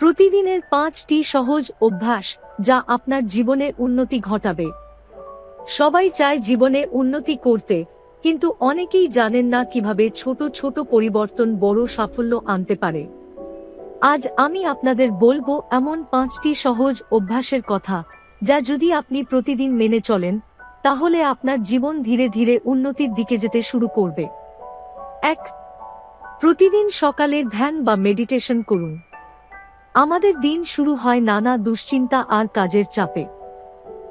প্রতিদিনের পাঁচটি সহজ অভ্যাস যা আপনার জীবনে উন্নতি ঘটাবে। সবাই চায় জীবনে উন্নতি করতে, কিন্তু অনেকেই জানেন না কীভাবে ছোট ছোট পরিবর্তন বড় সাফল্য আনতে পারে। আজ আমি আপনাদের বলব এমন পাঁচটি সহজ অভ্যাসের কথা, যা যদি আপনি প্রতিদিন মেনে চলেন, তাহলে আপনার জীবন ধীরে ধীরে উন্নতির দিকে যেতে শুরু করবে। এক, প্রতিদিন সকালে ধ্যান বা মেডিটেশন করুন। আমাদের দিন শুরু হয় নানা দুশ্চিন্তা আর কাজের চাপে।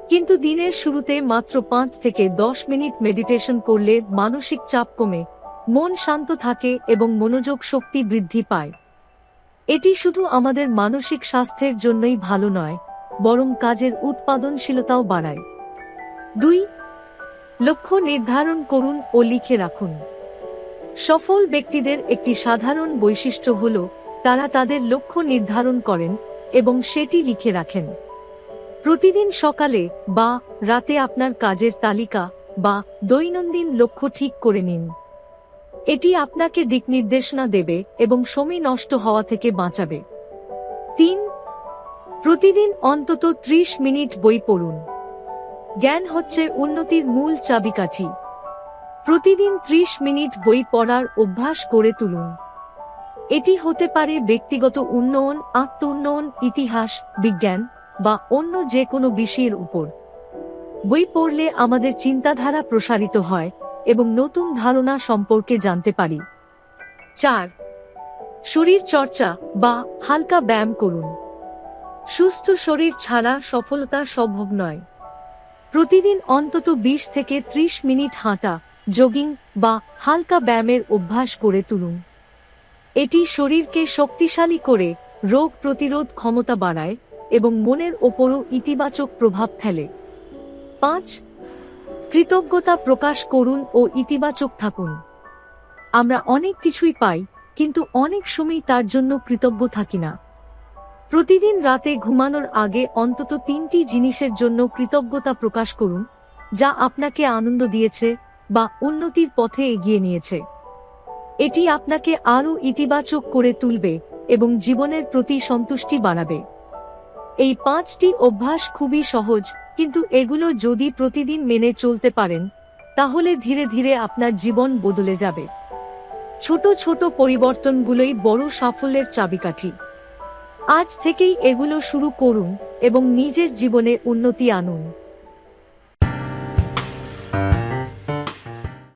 কিন্তু দিনের শুরুতে মাত্র পাঁচ থেকে দশ মিনিট মেডিটেশন করলে মানসিক চাপ কমে, মন শান্ত থাকে এবং মনোযোগ শক্তি বৃদ্ধি পায়। এটি শুধু আমাদের মানসিক স্বাস্থ্যের জন্যই ভালো নয়, বরং কাজের উৎপাদনশীলতাও বাড়ায়। দুই, লক্ষ্য নির্ধারণ করুন ও লিখে রাখুন। সফল ব্যক্তিদের একটি সাধারণ বৈশিষ্ট্য হল তারা তাদের লক্ষ্য নির্ধারণ করেন এবং সেটি লিখে রাখেন। প্রতিদিন সকালে বা রাতে আপনার কাজের তালিকা বা দৈনন্দিন লক্ষ্য ঠিক করে নিন। এটি আপনাকে দিক নির্দেশনা দেবে এবং সময় নষ্ট হওয়া থেকে বাঁচাবে। তিন, প্রতিদিন অন্তত ত্রিশ মিনিট বই পড়ুন। জ্ঞান হচ্ছে উন্নতির মূল চাবিকাঠি। প্রতিদিন ত্রিশ মিনিট বই পড়ার অভ্যাস করে তুলুন। এটি হতে পারে ব্যক্তিগত উন্নয়ন আত্ম উন্নয়ন ইতিহাস, বিজ্ঞান বা অন্য যে কোনো বিষয়ের উপর। বই পড়লে আমাদের চিন্তাধারা প্রসারিত হয় এবং নতুন ধারণা সম্পর্কে জানতে পারি। চার, শরীর চর্চা বা হালকা ব্যায়াম করুন। সুস্থ শরীর ছাড়া সফলতা সম্ভব নয়। প্রতিদিন অন্তত বিশ থেকে ত্রিশ মিনিট হাঁটা, জগিং বা হালকা ব্যায়ামের অভ্যাস করে তুলুন। এটি শরীরকে শক্তিশালী করে রোগ প্রতিরোধ ক্ষমতা বাড়ায় এবং মনের ওপরও ইতিবাচক প্রভাব ফেলে। পাঁচ, কৃতজ্ঞতা প্রকাশ করুন ও ইতিবাচক থাকুন। আমরা অনেক কিছুই পাই, কিন্তু অনেক সময় তার জন্য কৃতজ্ঞ থাকি না। প্রতিদিন রাতে ঘুমানোর আগে অন্তত তিনটি জিনিসের জন্য কৃতজ্ঞতা প্রকাশ করুন, যা আপনাকে আনন্দ দিয়েছে বা উন্নতির পথে এগিয়ে নিয়েছে। এটি আপনাকে আরও ইতিবাচক করে তুলবে এবং জীবনের প্রতি সন্তুষ্টি বাড়াবে। এই পাঁচটি অভ্যাস খুবই সহজ, কিন্তু এগুলো যদি প্রতিদিন মেনে চলতে পারেন, তাহলে ধীরে ধীরে আপনার জীবন বদলে যাবে। ছোট ছোট পরিবর্তনগুলোই বড় সাফল্যের চাবিকাঠি। আজ থেকেই এগুলো শুরু করুন এবং নিজের জীবনে উন্নতি আনুন।